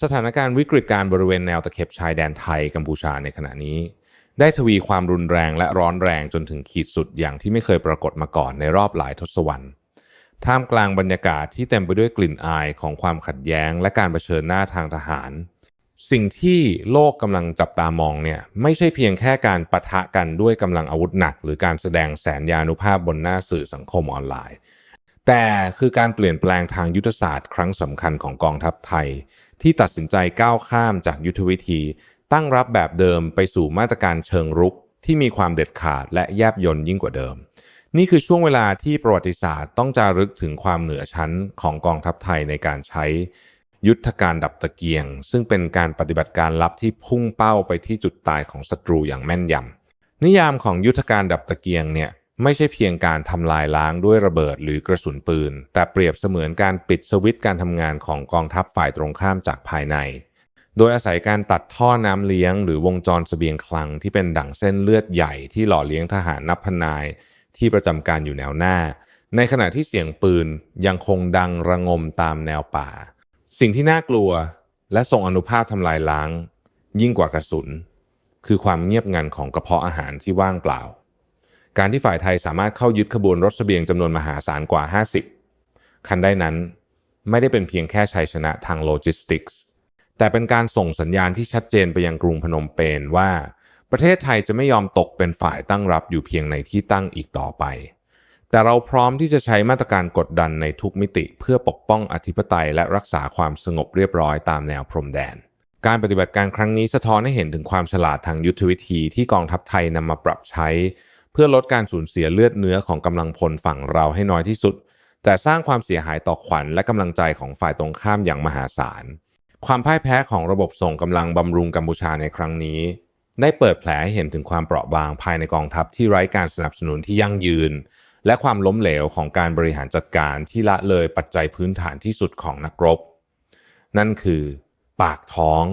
สถานการณ์วิกฤตการณ์บริเวณแนวตะเข็บชายแดนไทยกัมพูชาในขณะนี้ ได้ทวีความรุนแรงและร้อนแรงจนถึงขีดสุดอย่างที่ไม่เคยปรากฏมาก่อนในรอบหลายทศวรรษท่ามกลางบรรยากาศที่เต็มไปด้วยกลิ่นอายของความขัดแย้งและการเผชิญหน้าทางทหาร สิ่งที่โลกกำลังจับตามองเนี่ยไม่ใช่เพียงแค่การปะทะกันด้วยกำลังอาวุธหนัก หรือการแสดงแสนยานุภาพบนหน้าสื่อสังคมออนไลน์ แต่คือการเปลี่ยนแปลงทางยุทธศาสตร์ครั้งสำคัญของกองทัพไทย ที่ตัดสินใจก้าวข้ามจากยุทธวิธี ตั้งรับแบบเดิมไปสู่มาตรการเชิงรุก ที่มีความเด็ดขาดและแยบยลยิ่งกว่าเดิม นี่คือช่วงเวลาที่ประวัติศาสตร์ต้องจารึกถึงความเหนือชั้นของกองทัพไทยในการใช้ ยุทธการดับตะเกียง ซึ่งเป็นการปฏิบัติการลับที่พุ่งเป้าไปที่จุดตายของศัตรูอย่างแม่นยำนิยามของยุทธการดับตะเกียงเนี่ย ไม่ใช่เพียงการทำลายล้างด้วยระเบิดหรือกระสุนปืน แต่เปรียบเสมือนการปิดสวิตช์การทำงานของกองทัพฝ่ายตรงข้ามจากภายใน โดยอาศัยการตัดท่อน้ำเลี้ยง หรือวงจรสเสบียงคลังที่เป็นดั่งเส้นเลือดใหญ่ที่หล่อเลี้ยงทหารนับพันนาย ที่ประจำการอยู่แนวหน้า ในขณะที่เสียงปืนยังคงดังระงมตามแนวป่า สิ่งที่น่ากลัวและส่งอนุภาพทำลายล้าง ยิ่งกว่ากระสุน คือความเงียบงันของกระเพาะอาหารที่ว่างเปล่า การที่ฝ่ายไทยสามารถเข้ายึดขบวนรถเสบียงจำนวนมหาศาลกว่า 50 คันได้นั้นไม่ได้เป็นเพียงแค่ชัยชนะทางโลจิสติกส์แต่เป็นการส่งสัญญาณที่ชัดเจนไปยังกรุงพนมเปญว่า ประเทศไทยจะไม่ยอมตกเป็นฝ่ายตั้งรับอยู่เพียงในที่ตั้งอีกต่อไป แต่เราพร้อมที่จะใช้มาตรการกดดันในทุกมิติเพื่อปกป้องอธิปไตยและรักษาความสงบเรียบร้อยตามแนวพรมแดน การปฏิบัติการครั้งนี้สะท้อนให้เห็นถึงความฉลาดทางยุทธวิธีที่กองทัพไทยนำมาปรับใช้ เพื่อลดการสูญเสียเลือดเนื้อของกำลังพลฝั่งเราให้น้อยที่สุด แต่สร้างความเสียหายต่อขวัญและกำลังใจของฝ่ายตรงข้ามอย่างมหาศาล ความพ่ายแพ้ของระบบส่งกำลังบำรุงกัมพูชาในครั้งนี้ ได้เปิดแผลให้เห็นถึงความเปราะบางภายในกองทัพที่ไร้การสนับสนุนที่ยั่งยืน และความล้มเหลวของการบริหารจัดการที่ละเลยปัจจัยพื้นฐานที่สุดของนักรบ นั่นคือ ปากท้อง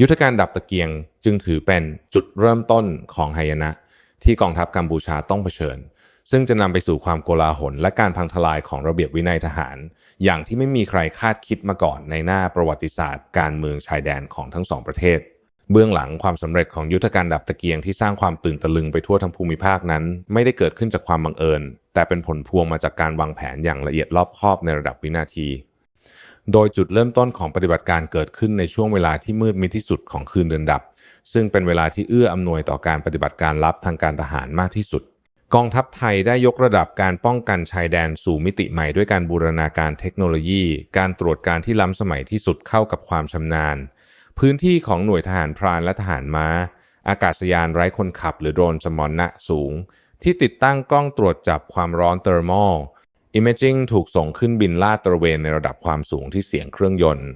ยุทธการดับตะเกียงจึงถือเป็นจุดเริ่มต้นของหยนะ ที่กองทัพกัมพูชาต้องเผชิญ ซึ่งจะนำไปสู่ความโกลาหลและการพังทลายของระเบียบวินัยทหาร อย่างที่ไม่มีใครคาดคิดมาก่อนในหน้าประวัติศาสตร์ การเมืองชายแดนของทั้งสองประเทศ เบื้องหลังความสำเร็จของยุทธการดับตะเกียงที่สร้างความตื่นตะลึงไปทั่วทั้งภูมิภาคนั้น ไม่ได้เกิดขึ้นจากความบังเอิญ แต่เป็นผลพวงมาจากการวางแผนอย่างละเอียดรอบคอบในระดับวินาที โดยจุดเริ่มต้นของปฏิบัติการเกิดขึ้นในช่วงเวลาที่มืดมิดที่สุดของคืนเดือนดับ ซึ่งเป็นเวลาที่เอื้ออำนวยต่อการปฏิบัติการลับทางการทหารมากที่สุด กองทัพไทยได้ยกระดับการป้องกันชายแดนสู่มิติใหม่ด้วยการบูรณาการเทคโนโลยี การตรวจการที่ล้ำสมัยที่สุดเข้ากับความชำนาญ พื้นที่ของหน่วยทหารพรานและทหารม้า อากาศยานไร้คนขับ หรือโดรนสมรณะสูง ที่ติดตั้งกล้องตรวจจับความร้อนเทอร์มอล Imaging ถูกส่งขึ้นบินลาดตระเวนในระดับความสูงที่เสียงเครื่องยนต์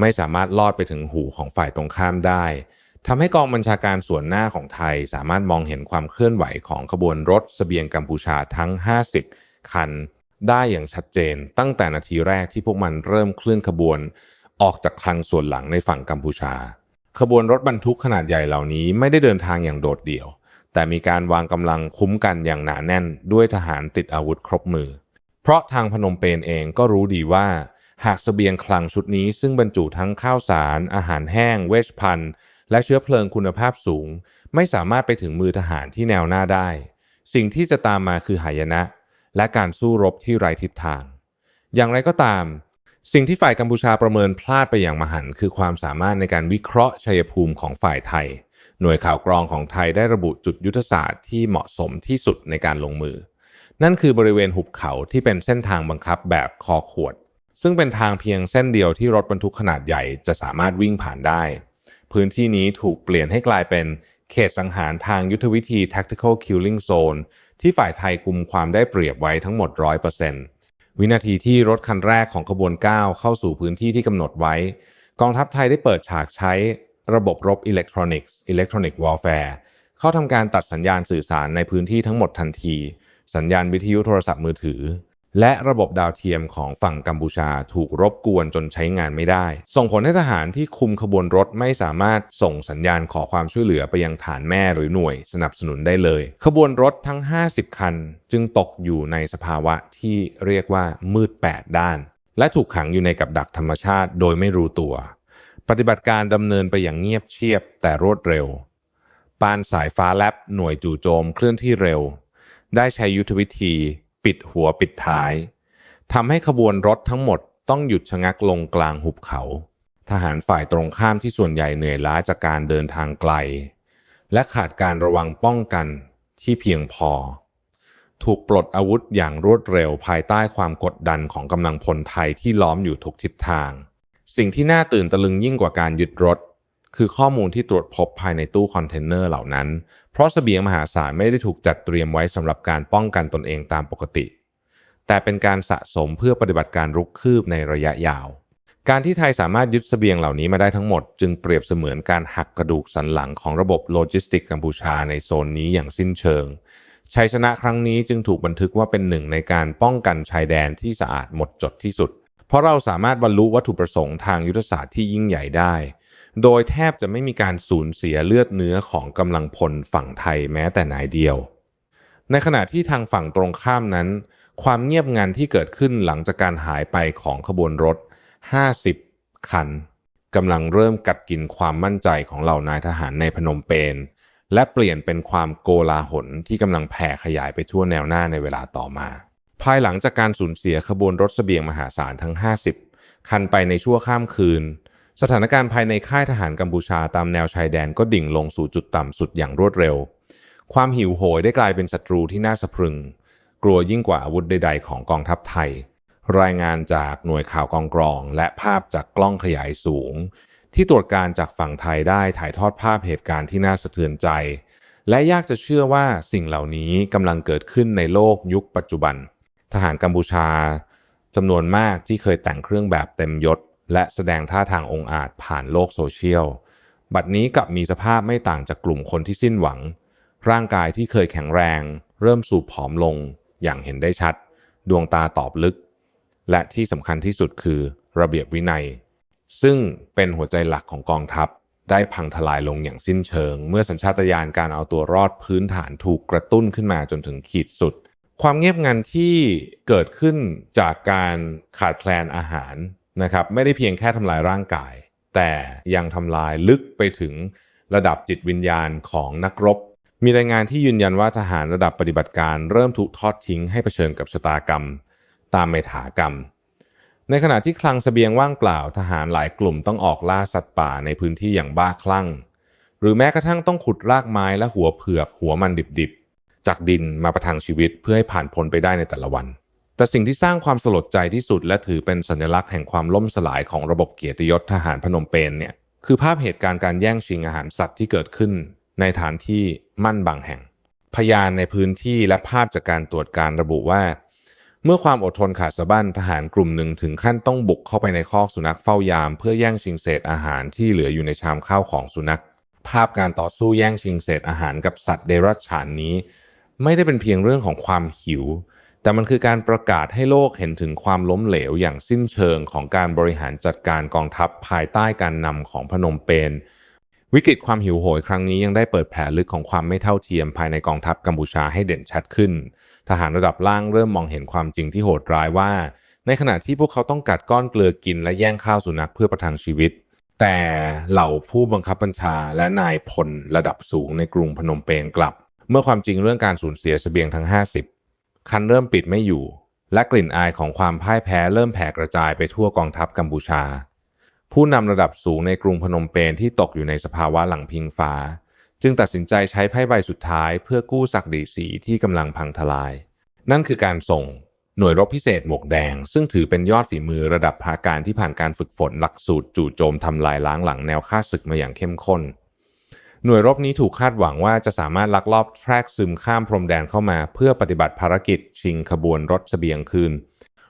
ไม่สามารถลอดไปถึงหูของฝ่ายตรงข้ามได้ทำให้กองบัญชาการส่วนหน้าของไทย สามารถมองเห็นความเคลื่อนไหวของขบวนรถสเสบียงกัมพูชาทั้ง 50 คัน ได้อย่างชัดเจน ตั้งแต่นาทีแรกที่พวกมันเริ่มเคลื่อนขบวน ออกจากคลังส่วนหลังในฝั่งกัมพูชา ขบวนรถบรรทุกขนาดใหญ่เหล่านี้ไม่ได้เดินทางอย่างโดดเดี่ยว แต่มีการวางกำลังคุ้มกันอย่างหนาแน่น ด้วยทหารติดอาวุธครบมือ เพราะทางพนมเปญเองก็รู้ดีว่า หากสเสบียงคลังชุดนี้ซึ่งบรรจุทั้งข้าวสาร อาหารแห้ง เวชภัณฑ์ และเชื้อเพลิงคุณภาพสูง ไม่สามารถไปถึงมือทหารที่แนวหน้าได้ สิ่งที่จะตามมาคือหายนะ และการสู้รบที่ไร้ทิศทาง อย่างไรก็ตาม สิ่งที่ฝ่ายกัมพูชาประเมินพลาดไปอย่างมหันต์คือความสามารถในการวิเคราะห์ชัยภูมิของฝ่ายไทย หน่วยข่าวกรองของไทยได้ระบุจุดยุทธศาสตร์ที่เหมาะสมที่สุดในการลงมือ นั่นคือบริเวณหุบเขาที่เป็นเส้นทางบังคับแบบคอขวด ซึ่งเป็นทางเพียงเส้นเดียวที่รถบรรทุกขนาดใหญ่จะสามารถวิ่งผ่านได้ พื้นที่นี้ถูกเปลี่ยนให้กลายเป็นเขตสังหารทางยุทธวิธี tactical killing zone ที่ฝ่ายไทยกุมความได้เปรียบไว้ทั้งหมด 100%วินาทีที่รถคันแรกของขบวน 9 เข้าสู่พื้นที่ที่กำหนดไว้ กองทัพไทยได้เปิดฉากใช้ระบบรบอิเล็กทรอนิกส์ Electronic Warfare เข้าทำการตัดสัญญาณสื่อสารในพื้นที่ทั้งหมดทันที สัญญาณวิทยุโทรศัพท์มือถือ และระบบดาวเทียมของฝั่งกัมพูชาถูกรบกวนจนใช้งานไม่ได้ ส่งผลให้ทหารที่คุมขบวนรถไม่สามารถส่งสัญญาณขอความช่วยเหลือไปยังฐานแม่หรือหน่วยสนับสนุนได้เลย ขบวนรถทั้ง 50 คัน จึงตกอยู่ในสภาวะที่เรียกว่ามืด 8 ด้าน และถูกขังอยู่ในกับดักธรรมชาติโดยไม่รู้ตัวปฏิบัติการดำเนินไปอย่างเงียบเชียบแต่รวดเร็ว ปานสายฟ้าแลบหน่วยจู่โจมเคลื่อนที่เร็ว ได้ใช้ยุทธวิธีปิดหัวปิดท้ายทำให้ขบวนรถทั้งหมดต้องหยุดชะงักลงกลางหุบเขา ทหารฝ่ายตรงข้ามที่ส่วนใหญ่เหนื่อยล้าจากการเดินทางไกล และขาดการระวังป้องกันที่เพียงพอ ถูกปลดอาวุธอย่างรวดเร็วภายใต้ความกดดันของกำลังพลไทยที่ล้อมอยู่ทุกทิศทาง สิ่งที่น่าตื่นตะลึงยิ่งกว่าการยึดรถ คือข้อมูลที่ตรวจพบภายในตู้คอนเทนเนอร์เหล่านั้น เพราะสเสบียงมหาศาลไม่ได้ถูกจัดเตรียมไว้สำหรับการป้องกันตนเองตามปกติ แต่เป็นการสะสมเพื่อปฏิบัติการรุกคืบในระยะยาว การที่ไทยสามารถยึดสเสบียงเหล่านี้มาได้ทั้งหมด จึงเปรียบเสมือนการหักกระดูกสันหลังของระบบโลจิสติกกัมพูชาในโซนนี้อย่างสิ้นเชิงชัยชนะครั้งนี้จึงถูกบันทึกว่าเป็นหนึ่งในการป้องกันชายแดนที่สะอาดหมดจดที่สุด เพราะเราสามารถบรรลุวัตถุประสงค์ทางยุทธศาสตร์ที่ยิ่งใหญ่ได้ โดยแทบจะไม่มีการสูญเสียเลือดเนื้อของกำลังพลฝั่งไทยแม้แต่นายเดียว ในขณะที่ทางฝั่งตรงข้ามนั้น ความเงียบงันที่เกิดขึ้นหลังจากการหายไปของขบวนรถ 50 คันกำลังเริ่มกัดกินความมั่นใจของเหล่านายทหารในพนมเปญและเปลี่ยนเป็นความโกลาหลที่กำลังแผ่ขยายไปทั่วแนวหน้าในเวลาต่อมา ภายหลังจากการสูญเสียขบวนรถเสบียงมหาศาลทั้ง 50 คันไปในชั่วข้ามคืน สถานการณ์ภายในค่ายทหารกัมพูชาตามแนวชายแดนก็ดิ่งลงสู่จุดต่ำสุดอย่างรวดเร็ว ความหิวโหยได้กลายเป็นศัตรูที่น่าสะพรึง กลัวยิ่งกว่าอาวุธใด ๆ ของกองทัพไทย รายงานจากหน่วยข่าวกองกรอง และภาพจากกล้องขยายสูง ที่ตรวจการจากฝั่งไทยได้ถ่ายทอดภาพเหตุการณ์ที่น่าสะเทือนใจ และยากจะเชื่อว่าสิ่งเหล่านี้กำลังเกิดขึ้นในโลกยุคปัจจุบัน ทหารกัมพูชาจำนวนมากที่เคยแต่งเครื่องแบบเต็มยศ และแสดงท่าทางองอาจผ่านโลกโซเชียล บัดนี้กลับมีสภาพไม่ต่างจากกลุ่มคนที่สิ้นหวัง ร่างกายที่เคยแข็งแรง เริ่มสูบผอมลง อย่างเห็นได้ชัด ดวงตาตอบลึก และที่สำคัญที่สุดคือระเบียบวินัย ซึ่งเป็นหัวใจหลักของกองทัพได้พังทลายลงอย่างสิ้นเชิง เมื่อสัญชาตญาณการเอาตัวรอดพื้นฐานถูกกระตุ้นขึ้นมาจนถึงขีดสุด ความเงียบงันที่เกิดขึ้นจากการขาดแคลนอาหาร นะครับไม่ได้เพียงแค่ทำลายร่างกาย แต่ยังทำลายลึกไปถึงระดับจิตวิญญาณของนักรบ มีรายงานที่ยืนยันว่าทหารระดับปฏิบัติการเริ่มถูกทอดทิ้งให้เผชิญกับชะตากรรม ตามเมถากรรม ในขณะที่คลังสเสบียงว่างเปล่าทหารหลายกลุ่มต้องออกล่าสัตว์ป่าในพื้นที่อย่างบ้าคลั่ง หรือแม้กระทั่งต้องขุดรากไม้และหัวเผือกหัวมันดิบๆ จากดินมาประทังชีวิตเพื่อให้ผ่านพ้นไปได้ในแต่ละวัน แต่สิ่งที่สร้างความสลดใจที่สุด และถือเป็นสัญลักษณ์แห่งความล่มสลายของระบบเกียรติยศทหารพนมเปญเนี่ยคือภาพเหตุการณ์การแย่งชิงอาหารสัตว์ที่เกิดขึ้น ในฐานที่มั่นบางแห่ง พยานในพื้นที่และภาพจากการตรวจการระบุว่า เมื่อความอดทนขาดสะบั้นทหารกลุ่มหนึ่งถึงขั้นต้องบุกเข้าไปในคอกสุนัขเฝ้ายาม เพื่อแย่งชิงเศษอาหารที่เหลืออยู่ในชามข้าวของสุนัข ภาพการต่อสู้แย่งชิงเศษอาหารกับสัตว์เดรัจฉานนี้ ไม่ได้เป็นเพียงเรื่องของความหิว แต่มันคือการประกาศให้โลกเห็นถึงความล้มเหลวอย่างสิ้นเชิงของการบริหารจัดการกองทัพภายใต้การนำของพนมเปญวิกฤตความหิวโหยครั้งนี้ยังได้เปิดแผลลึกของความไม่เท่าเทียมภายในกองทัพกัมพูชาให้เด่นชัดขึ้น ทหารระดับล่างเริ่มมองเห็นความจริงที่โหดร้ายว่า ในขณะที่พวกเขาต้องกัดก้อนเกลือกินและแย่งข้าวสุนัขเพื่อประทังชีวิต แต่เหล่าผู้บังคับบัญชาและนายพลระดับสูงในกรุงพนมเปญกลับ เมื่อความจริงเรื่องการสูญเสียเสบียงทั้ง 50 คันเริ่มปิดไม่อยู่ และกลิ่นอายของความพ่ายแพ้เริ่มแผ่กระจายไปทั่วกองทัพกัมพูชา ผู้นำระดับสูงในกรุงพนมเปญที่ตกอยู่ในสภาวะหลังพิงฟ้า จึงตัดสินใจใช้ไพ่ใบสุดท้ายเพื่อกู้ศักดิ์ศรีที่กำลังพังทลาย นั่นคือการส่งหน่วยรบพิเศษหมวกแดง ซึ่งถือเป็นยอดฝีมือระดับภาการที่ผ่านการฝึกฝนหลักสูตรจู่โจมทำลายล้างหลังแนวค่าศึกมาอย่างเข้มข้น หน่วยรบนี้ถูกคาดหวังว่าจะสามารถลักลอบแทรกซึมข้ามพรมแดนเข้ามา เพื่อปฏิบัติภารกิจชิงขบวนรถเสบียงคืน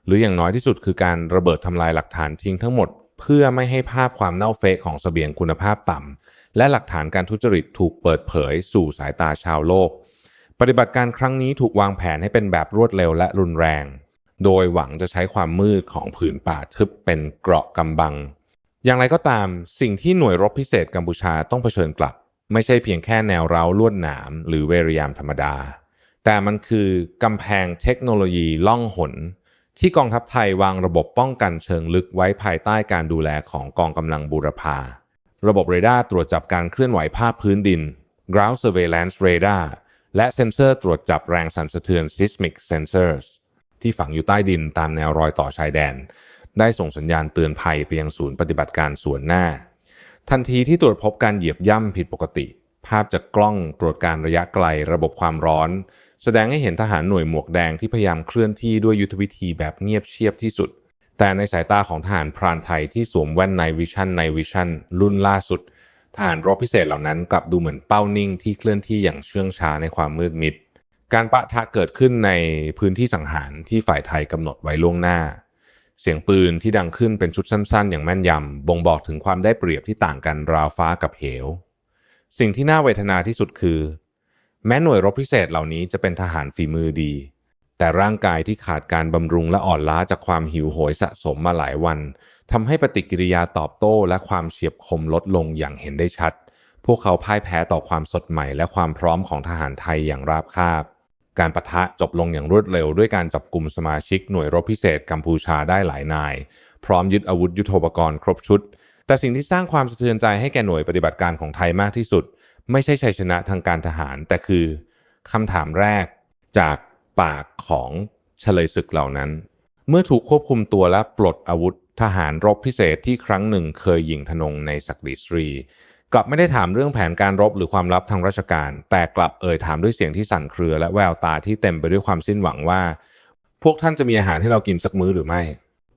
หรืออย่างน้อยที่สุดคือการระเบิดทำลายหลักฐานทิ้งทั้งหมด เพื่อไม่ให้ภาพความเน่าเฟะของเสบียงคุณภาพต่ำและหลักฐานการทุจริตถูกเปิดเผยสู่สายตาชาวโลก ปฏิบัติการครั้งนี้ถูกวางแผนให้เป็นแบบรวดเร็วและรุนแรง โดยหวังจะใช้ความมืดของผืนป่าทึบเป็นเกราะกำบัง อย่างไรก็ตาม สิ่งที่หน่วยรบพิเศษกัมพูชาต้องเผชิญกลับ ไม่ใช่เพียงแค่แนวเร้าลวดหนามหรือเวรยามธรรมดา แต่มันคือกำแพงเทคโนโลยีล่องหน ที่กองทัพไทยวางระบบป้องกันเชิงลึกไว้ภายใต้การดูแลของกองกำลังบูรพา ระบบเรดาร์ตรวจจับการเคลื่อนไหวภาพพื้นดิน ground surveillance radar และเซ็นเซอร์ตรวจจับแรงสั่นสะเทือน seismic sensors ที่ฝังอยู่ใต้ดินตามแนวรอยต่อชายแดน ได้ส่งสัญญาณเตือนภัยไปยังศูนย์ปฏิบัติการส่วนหน้า ทันทีที่ตรวจพบการเหยียบย่ำผิดปกติ ภาพจากกล้องตรวจการระยะไกลระบบความร้อน แสดงให้เห็นทหารหน่วยหมวกแดงที่พยายามเคลื่อนที่ด้วยยุทธวิธีแบบเงียบเชียบที่สุด แต่ในสายตาของทหารพรานไทยที่สวมแว่นไนวิชั่นไนวิชั่นรุ่นล่าสุด ทหารรบพิเศษเหล่านั้นกลับดูเหมือนเป้านิ่งที่เคลื่อนที่อย่างเชื่องช้าในความมืดมิดการปะทะเกิดขึ้นในพื้นที่สังหารที่ฝ่ายไทยกำหนดไว้ล่วงหน้า เสียงปืนที่ดังขึ้นเป็นชุดสั้นๆ อย่างแม่นยำบ่งบอกถึงความได้เปรียบที่ต่างกันราวฟ้ากับเหว สิ่งที่น่าเวทนาที่สุดคือ แม้หน่วยรบพิเศษเหล่านี้จะเป็นทหารฝีมือดี แต่ร่างกายที่ขาดการบำรุงและอ่อนล้าจากความหิวโหยสะสมมาหลายวันทำให้ปฏิกิริยาตอบโต้และความเฉียบคมลดลงอย่างเห็นได้ชัด พวกเขาพ่ายแพ้ต่อความสดใหม่ และความพร้อมของทหารไทยอย่างราบคาบ การประทะจบลงอย่างรวดเร็ว ด้วยการจับกลุ่มสมาชิกหน่วยรบพิเศษกัมพูชาได้หลายนาย พร้อมยึดอาวุธยุโทโธปกรณ์ครบชุด แต่สิ่งที่สร้างความสะเทือนใจให้แก่หน่วยปฏิบัติการของไทยมากที่สุด ไม่ใช่ชัยชนะทางการทหาร แต่คือคำถามแรกจากปากของเฉลยศึกเหล่านั้น เมื่อถูกควบคุมตัวและปลดอาวุธทหารรบพิเศษที่ครั้งหนึ่งเคยยิงธนงในศักดิสรี กลับไม่ได้ถามเรื่องแผนการรบหรือความลับทางราชการ แต่กลับเอ่ยถามด้วยเสียงที่สั่นเครือ และแววตาที่เต็มไปด้วยความสิ้นหวังว่า พวกท่านจะมีอาหารให้เรากินสักมื้อหรือไม่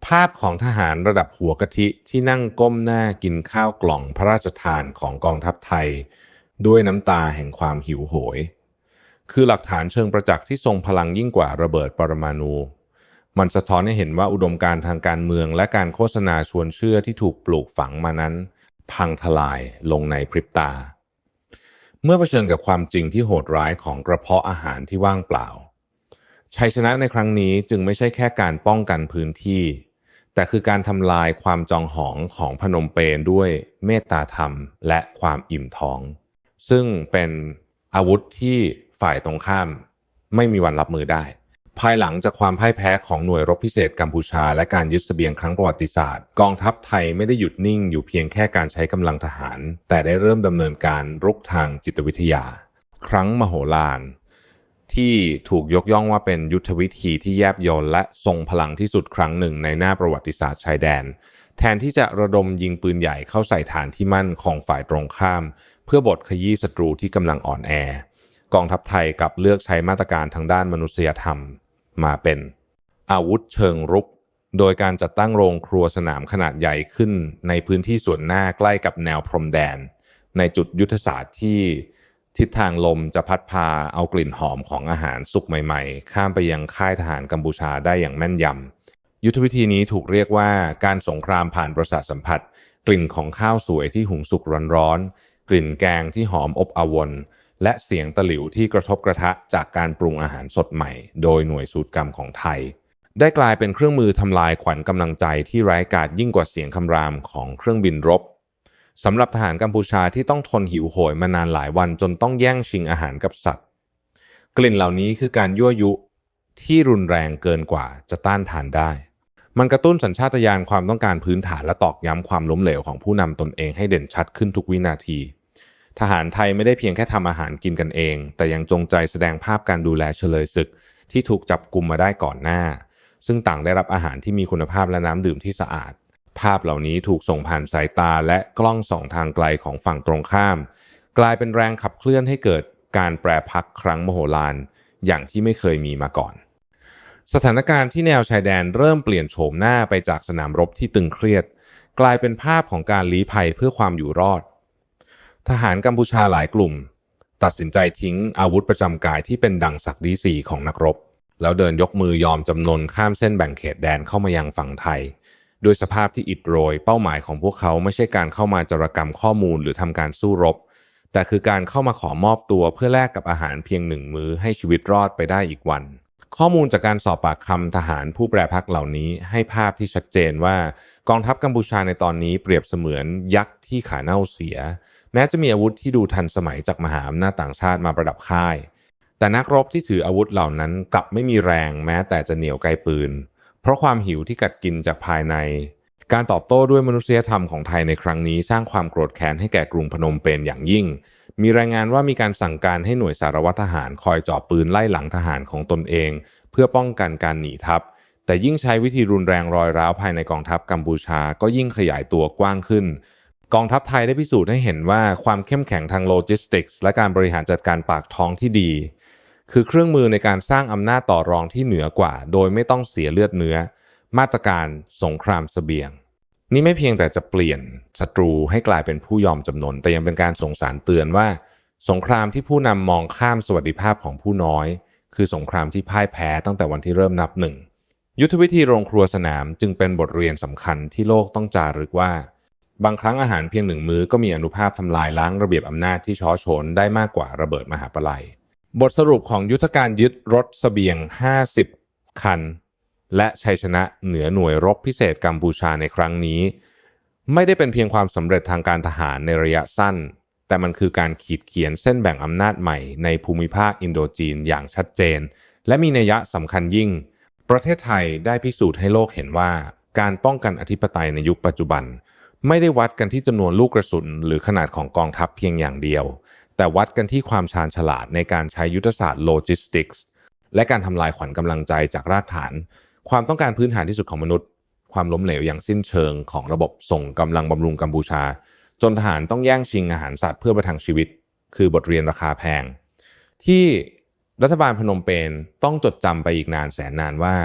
ภาพของทหารระดับหัวกะทิที่นั่งก้มหน้ากินข้าวกล่องพระราชทานของกองทัพไทย ด้วยน้ำตาแห่งความหิวโหย คือหลักฐานเชิงประจักษ์ที่ทรงพลังยิ่งกว่าระเบิดปรมาณูมันสะท้อนให้เห็นว่าอุดมการทางการเมืองและการโฆษณาชวนเชื่อที่ถูกปลูกฝังมานั้น พังทลายลงในพริบตา เมื่อเผชิญกับความจริงที่โหดร้ายของกระเพาะอาหารที่ว่างเปล่า ชัยชนะในครั้งนี้จึงไม่ใช่แค่การป้องกันพื้นที่ แต่คือการทำลายความจองหองของพนมเปญด้วยเมตตาธรรมและความอิ่มท้อง ซึ่งเป็นอาวุธที่ฝ่ายตรงข้ามไม่มีวันรับมือได้ ภายหลังจากความพ่ายแพ้ของหน่วยรบพิเศษกัมพูชา และการยึดเสบียงครั้งประวัติศาสตร์ กองทัพไทยไม่ได้หยุดนิ่งอยู่เพียงแค่การใช้กำลังทหาร แต่ได้เริ่มดำเนินการรุกทางจิตวิทยา ครั้งมโหฬารที่ถูกยกย่องว่าเป็นยุทธวิธีที่แยบยลและทรงพลังที่สุดครั้งหนึ่งในหน้าประวัติศาสตร์ชายแดน แทนที่จะระดมยิงปืนใหญ่เข้าใส่ฐานที่มั่นของฝ่ายตรงข้าม เพื่อบดขยี้ศัตรูที่กำลังอ่อนแอ กองทัพไทยกลับเลือกใช้มาตรการทางด้านมนุษยธรรม มาเป็นอาวุธเชิงรุก โดยการจัดตั้งโรงครัวสนามขนาดใหญ่ขึ้นในพื้นที่ส่วนหน้าใกล้กับแนวพรมแดน ในจุดยุทธศาสตร์ที่ทิศทางลมจะพัดพาเอากลิ่นหอมของอาหารสุกใหม่ๆ ข้ามไปยังค่ายทหารกัมพูชาได้อย่างแม่นยำ ยุทธวิธีนี้ถูกเรียกว่าการสงครามผ่านประสาทสัมผัส กลิ่นของข้าวสวยที่หุงสุกร้อนๆกลิ่นแกงที่หอมอบอวล และเสียงตะหลิวที่กระทบกระทะจากการปรุงอาหารสดใหม่ โดยหน่วยสูตรกรรมของไทย ได้กลายเป็นเครื่องมือทำลายขวัญกำลังใจที่ไร้กาจยิ่งกว่าเสียงคำรามของเครื่องบินรบสำหรับทหารกัมพูชาที่ต้องทนหิวโหยมานานหลายวันจนต้องแย่งชิงอาหารกับสัตว์ กลิ่นเหล่านี้คือการยั่วยุที่รุนแรงเกินกว่าจะต้านทานได้ มันกระตุ้นสัญชาตญาณความต้องการพื้นฐานและตอกย้ำความล้มเหลวของผู้นำตนเองให้เด่นชัดขึ้นทุกวินาที ทหารไทยไม่ได้เพียงแค่ทำอาหารกินกันเอง แต่ยังจงใจแสดงภาพการดูแลเฉลยศึก ที่ถูกจับกลุ่มมาได้ก่อนหน้า ซึ่งต่างได้รับอาหารที่มีคุณภาพและน้ำดื่มที่สะอาด ภาพเหล่านี้ถูกส่งผ่านสายตาและกล้องส่องทางไกลของฝั่งตรงข้าม กลายเป็นแรงขับเคลื่อนให้เกิดการแปรพักครั้งมโหฬารอย่างที่ไม่เคยมีมาก่อน สถานการณ์ที่แนวชายแดนเริ่มเปลี่ยนโฉมหน้าไปจากสนามรบที่ตึงเครียด กลายเป็นภาพของการลี้ภัยเพื่อความอยู่รอด ทหารกัมพูชาหลายกลุ่ม ตัดสินใจทิ้งอาวุธประจำกายที่เป็นดังศักดีสีของนักรบ แล้วเดินยกมือยอมจำนนข้ามเส้นแบ่งเขตแดนเข้ามายังฝั่งไทยโดยสภาพที่อิดโรย เป้าหมายของพวกเขาไม่ใช่การเข้ามาจารกรรมข้อมูลหรือทำการสู้รบ แต่คือการเข้ามาขอมอบตัวเพื่อแลกกับอาหารเพียงหนึ่งมื้อให้ชีวิตรอดไปได้อีกวัน ข้อมูลจากการสอบปากคำทหารผู้แปรพักเหล่านี้ ให้ภาพที่ชัดเจนว่ากองทัพกัมพูชาในตอนนี้เปรียบเสมือนยักษ์ที่ขาเน่าเสีย แม้จะมีอาวุธที่ดูทันสมัยจากมหาอำนาจต่างชาติมาประดับค่าย แต่นักรบที่ถืออาวุธเหล่านั้นกลับไม่มีแรงแม้แต่จะเหนียวไกลปืน เพราะความหิวที่กัดกินจากภายใน การตอบโต้ด้วยมนุษยธรรมของไทยในครั้งนี้ สร้างความโกรธแค้นให้แก่กรุงพนมเปญอย่างยิ่ง มีรายงานว่ามีการสั่งการให้หน่วยสารวัตรทหารคอยจ่อปืนไล่หลังทหารของตนเอง เพื่อป้องกันการหนีทัพ แต่ยิ่งใช้วิธีรุนแรงรอยร้าวภายในกองทัพกัมพูชาก็ยิ่งขยายตัวกว้างขึ้น กองทัพไทยได้พิสูจน์ให้เห็นว่าความเข้มแข็งทางโลจิสติกส์และการบริหารจัดการปากท้องที่ดี คือเครื่องมือในการสร้างอำนาจต่อรองที่เหนือกว่า โดยไม่ต้องเสียเลือดเนื้อ มาตรการสงครามเสบียง นี่ไม่เพียงแต่จะเปลี่ยนศัตรูให้กลายเป็นผู้ยอมจำนน แต่ยังเป็นการส่งสารเตือนว่า สงครามที่ผู้นำมองข้ามสวัสดิภาพของผู้น้อย คือสงครามที่พ่ายแพ้ตั้งแต่วันที่เริ่มนับหนึ่งยุทธวิธีโรงครัวสนามจึงเป็นบทเรียนสำคัญที่โลกต้องจารึกว่า บางครั้งอาหารเพียงหนึ่งมื้อก็มีอนุภาพทำลายล้างระเบียบอำนาจที่ช้อโฉนได้มากกว่าระเบิดมหาปลัย บทสรุปของยุทธการยึดรถสเสบียง 50 คัน และชัยชนะเหนือหน่วยรบพิเศษกัมพูชาในครั้งนี้ ไม่ได้เป็นเพียงความสำเร็จทางการทหารในระยะสั้น แต่มันคือการขีดเขียนเส้นแบ่งอำนาจใหม่ในภูมิภาคอินโดจีนอย่างชัดเจน และมีนัยยะสำคัญยิ่ง ประเทศไทยได้พิสูจน์ให้โลกเห็นว่า การป้องกันอธิปไตยในยุคปัจจุบัน ไม่ได้วัดกันที่จำนวนลูกกระสุน หรือขนาดของกองทัพเพียงอย่างเดียว แต่วัดกันที่ความชาญฉลาดในการใช้ยุทธศาสตร์โลจิสติกส์และการทำลายขวัญกำลังใจจากรากฐาน ความต้องการพื้นฐานที่สุดของมนุษย์ ความล้มเหลวอย่างสิ้นเชิงของระบบส่งกำลังบำรุงกัมพูชา จนทหารต้องแย่งชิงอาหารสัตว์เพื่อประทังชีวิต คือบทเรียนราคาแพง ที่รัฐบาลพนมเปญต้องจดจำไปอีกนานแสนนานว่า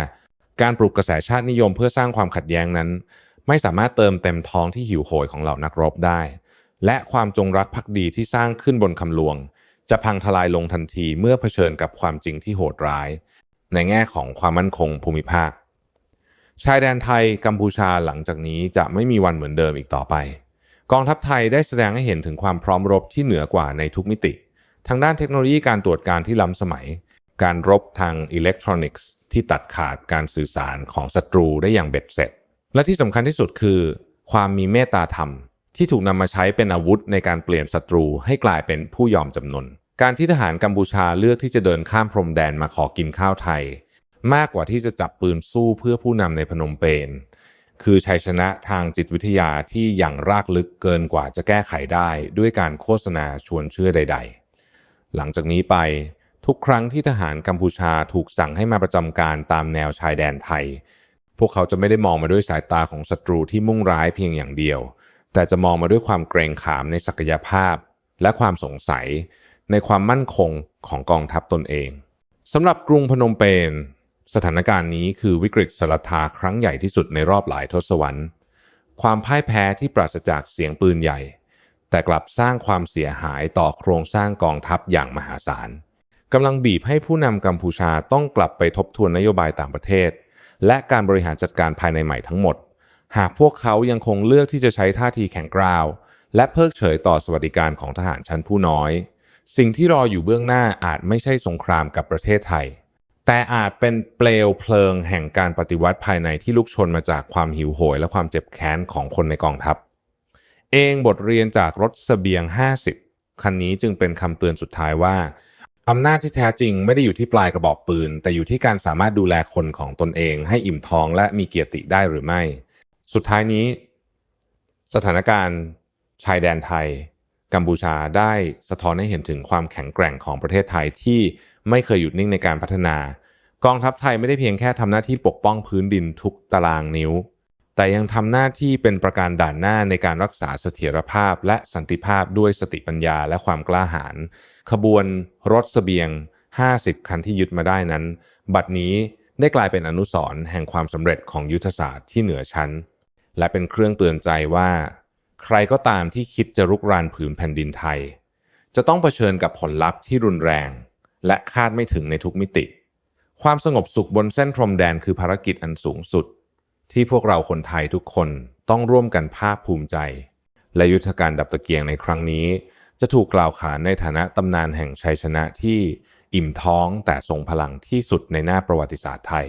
การปลุกกระแสชาตินิยมเพื่อสร้างความขัดแย้งนั้น ไม่สามารถเติมเต็มท้องที่หิวโหยของเหล่านักรบได้ และความจงรักภักดีที่สร้างขึ้นบนคำลวง จะพังทลายลงทันทีเมื่อเผชิญกับความจริงที่โหดร้าย ในแง่ของความมั่นคงภูมิภาค ชายแดนไทยกัมพูชาหลังจากนี้จะไม่มีวันเหมือนเดิมอีกต่อไป กองทัพไทยได้แสดงให้เห็นถึงความพร้อมรบที่เหนือกว่าในทุกมิติทางด้านเทคโนโลยีการตรวจการที่ล้ำสมัย การรบทางอิเล็กทรอนิกส์ที่ตัดขาดการสื่อสารของศัตรูได้อย่างเบ็ดเสร็จ และที่สำคัญที่สุดคือ ความมีเมตตาธรรมที่ถูกนำมาใช้เป็นอาวุธในการเปลี่ยนศัตรูให้กลายเป็นผู้ยอมจำนน การที่ทหารกัมพูชาเลือกที่จะเดินข้ามพรมแดนมาขอกินข้าวไทย มากกว่าที่จะจับปืนสู้เพื่อผู้นำในพนมเปญคือชัยชนะทางจิตวิทยาที่อย่างรากลึกเกินกว่าจะแก้ไขได้ด้วยการโฆษณาชวนเชื่อใด ๆ หลังจากนี้ไปทุกครั้งที่ทหารกัมพูชาถูกสั่งให้มาประจำการตามแนวชายแดนไทย พวกเขาจะไม่ได้มองมาด้วยสายตาของศัตรูที่มุ่งร้ายเพียงอย่างเดียว แต่จะมองมาด้วยความเกรงขามในศักยภาพ และความสงสัย ในความมั่นคงของกองทัพตนเองสำหรับกรุงพนมเปญสถานการณ์นี้คือวิกฤตสลทาครั้งใหญ่ที่สุดในรอบหลายทศวรรษ ความพ่ายแพ้ที่ปราศจากเสียงปืนใหญ่ แต่กลับสร้างความเสียหายต่อโครงสร้างกองทัพอย่างมหาศาลกำลังบีบให้ผู้นำกัมพูชาต้องกลับไปทบทวนนโยบายต่างประเทศ และการบริหารจัดการภายในใหม่ทั้งหมด หากพวกเขายังคงเลือกที่จะใช้ท่าทีแข็งกร้าว และเพิกเฉยต่อสวัสดิการของทหารชั้นผู้น้อย สิ่งที่รออยู่เบื้องหน้าอาจไม่ใช่สงครามกับประเทศไทย แต่อาจเป็นเปลวเพลิงแห่งการปฏิวัติภายในที่ลุกชนมาจากความหิวโหย และความเจ็บแค้นของคนในกองทัพ เองบทเรียนจากรถสเสบียง 50 คันนี้จึงเป็นคำเตือนสุดท้ายว่าอำนาจที่แท้จริงไม่ได้อยู่ที่ปลายกระบอกปืน แต่อยู่ที่การสามารถดูแลคนของตนเอง ให้อิ่มท้องและมีเกียรติได้หรือไม่ สุดท้ายนี้ สถานการณ์ชายแดนไทย กัมพูชาได้สะท้อนให้เห็นถึงความแข็งแกร่งของประเทศไทยที่ไม่เคยหยุดนิ่งในการพัฒนา กองทัพไทยไม่ได้เพียงแค่ทำหน้าที่ปกป้องพื้นดินทุกตารางนิ้ว แต่ยังทำหน้าที่เป็นประการด่านหน้าในการรักษาเสถียรภาพ และสันติภาพด้วยสติปัญญาและความกล้าหาญขบวนรถสเสบียง 50 คันที่ยึดมาได้นั้น บัดนี้ได้กลายเป็นอนุสรณ์แห่งความสำเร็จของยุทธศาสตร์ที่เหนือชั้น และเป็นเครื่องเตือนใจว่า ใครก็ตามที่คิดจะรุกรานผืนแผ่นดินไทย จะต้องเผชิญกับผลลัพธ์ที่รุนแรง และคาดไม่ถึงในทุกมิติ ความสงบสุขบนเส้นพรมแดนคือภารกิจอันสูงสุด ที่พวกเราคนไทยทุกคนต้องร่วมกันภาคภูมิใจ และยุทธการดับตะเกียงในครั้งนี้ จะถูกกล่าวขานในฐานะตำนานแห่งชัยชนะที่อิ่มท้องแต่ทรงพลังที่สุดในหน้าประวัติศาสตร์ไทย